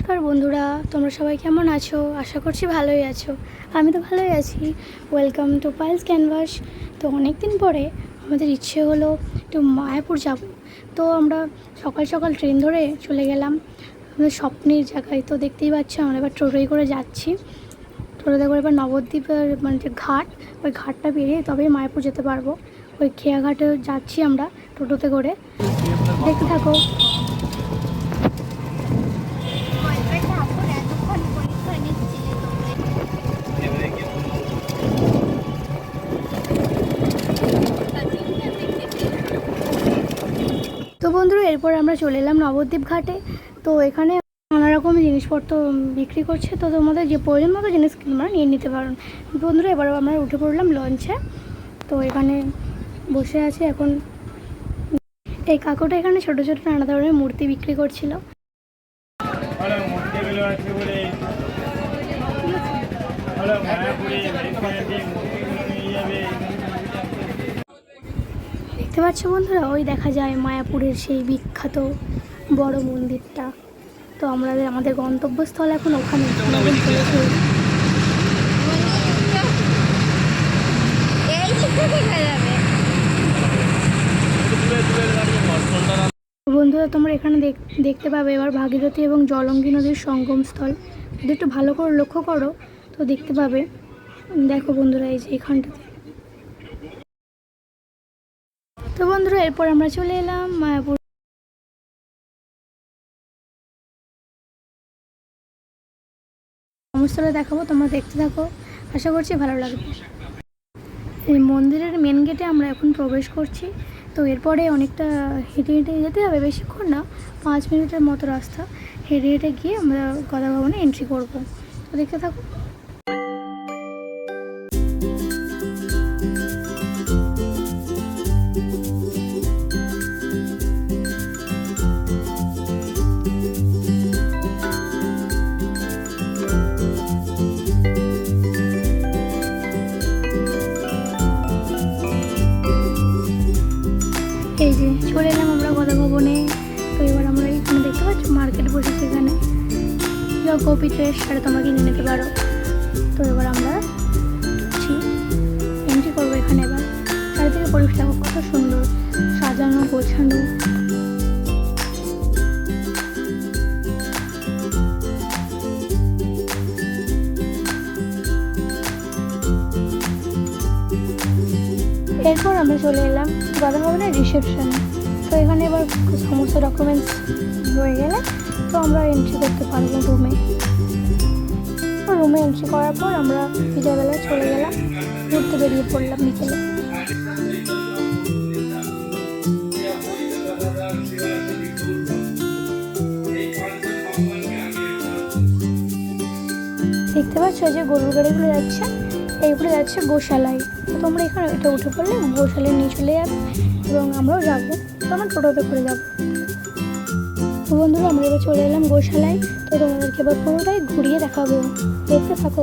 নমস্কার বন্ধুরা, তোমরা সবাই কেমন আছো? আশা করছি ভালোই আছো। আমি তো ভালোই আছি। ওয়েলকাম টু পাইলস ক্যানভাস তো অনেক দিন পরে আমাদের ইচ্ছে হলো একটু মায়াপুর যাব। তো আমরা সকাল সকাল ট্রেন ধরে চলে গেলাম। আমাদের স্বপ্নের জায়গায় তো দেখতেই পাচ্ছ, আমরা এবার টোটোয় করে যাচ্ছি। টোটোতে করে এবার নবদ্বীপের মানে যে ঘাট, ওই ঘাটটা পেরিয়ে তবেই মায়াপুর যেতে পারব। ওই খেয়াঘাটে যাচ্ছি আমরা টোটোতে করে। দেখতে থাকো। এরপর আমরা চলে এলাম নবদ্বীপ ঘাটে। তো এখানে নানা রকম জিনিসপত্র বিক্রি করছে। তো তোমাদের যে প্রয়োজন মতো জিনিস তোমরা নিয়ে নিতে পারেন বন্ধুরা, এবার আমরা উঠে পড়লাম লঞ্চে। তো এখানে বসে আছে এখন। এই কাকুটা এখানে ছোট ছোট নানা ধরনের মূর্তি বিক্রি করছিল। দেখতে পাচ্ছ বন্ধুরা? ওই দেখা যায় মায়াপুরের সেই বিখ্যাত বড় মন্দিরটা। তো আমাদের আমাদের গন্তব্যস্থল এখন ওখানে। বন্ধুরা, তোমরা এখানে দেখ- দেখতে পাবে এবার ভাগীরথী এবং জলঙ্গি নদীর সঙ্গমস্থল। যদি একটু ভালো করে লক্ষ্য করো, তো দেখতে পাবে। দেখো বন্ধুরা, এই যে এখানটাতে। বন্ধুরা এরপর আমরা চলে এলাম মায়াপুর। সঙ্গমস্থলে দেখাবো, তোমরা দেখতে থাকো। আশা করছি ভালো লাগবে। এই মন্দিরের মেন গেটে আমরা এখন প্রবেশ করছি। তো এরপরে অনেকটা হেঁটে হেঁটে যেতে হবে, বেশিক্ষণ না, পাঁচ মিনিটের মতো রাস্তা। হেঁটে হেঁটে গিয়ে আমরা গদা ভবনে এন্ট্রি করব। তো দেখতে থাকো। যা কপি ট্রেস সেটা তোমরা কিনে নিতে পারো। তো এবার আমরা এন্ট্রি করব এখানে এবার। চারিদিকে পরিষ্কার কত সুন্দর। সাজানো, গোছানো। এরপর আমরা চলে এলাম গদা ভবনের রিসেপশনে তো এখানে এবার সমস্ত ডকুমেন্টস হয়ে গেলে তো আমরা এন্ট্রি করতে পারব রুমে রুমে এন্ট্রি করার পর আমরা বিকেলবেলায় চলে গেলাম। ঘুরতে বেরিয়ে পড়লাম বিকেলে। দেখতে পাচ্ছ যে গরুর গাড়িগুলো যাচ্ছে। এইগুলো যাচ্ছে গোশালায় তো তোমরা এখানে এটা উঠে পড়লে গোশালায় নিয়ে চলে যাবে এবং আমরাও যাব। তো আমরা টোটোতে করে যাব। তো বন্ধুরা, আমরা এবার চলে এলাম গোশালায়। তো তোমাদেরকে এবার পুরোটাই ঘুরিয়ে দেখাবো। দেখতে থাকো।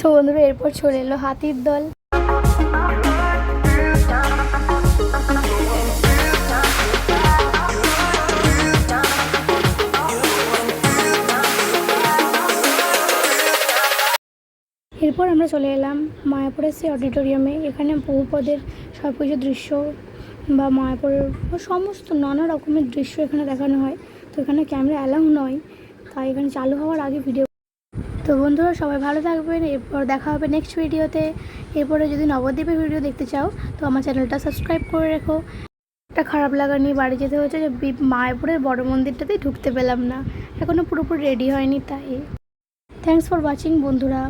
তো বন্ধুরা, এরপর চলে এলো হাতির দল। এরপর আমরা চলে এলাম মায়াপুরের সেই অডিটোরিয়ামে। এখানে বহু বহুপদের সব কিছু দৃশ্য বা মায়াপুরের সমস্ত নানা রকমের দৃশ্য এখানে দেখানো হয়। তো এখানে ক্যামেরা অ্যালাউ নয়, তাই এখানে চালু হওয়ার আগে ভিডিও তো বন্ধুরা সবাই ভালো থাকবেন, এরপর দেখা হবে নেক্সট ভিডিওতে এরপরে যদি নবদ্বীপের ভিডিও দেখতে চাও, তো আমার চ্যানেলটা সাবস্ক্রাইব করে রেখো। একটা খারাপ লাগা নিয়ে বাড়ি যেতে হচ্ছে যে মায়াপুরের বড় মন্দিরটাতেই ঢুকতে পেলাম না। এখনও পুরোপুরি রেডি হয়নি, তাই। থ্যাংকস ফর ওয়াচিং বন্ধুরা।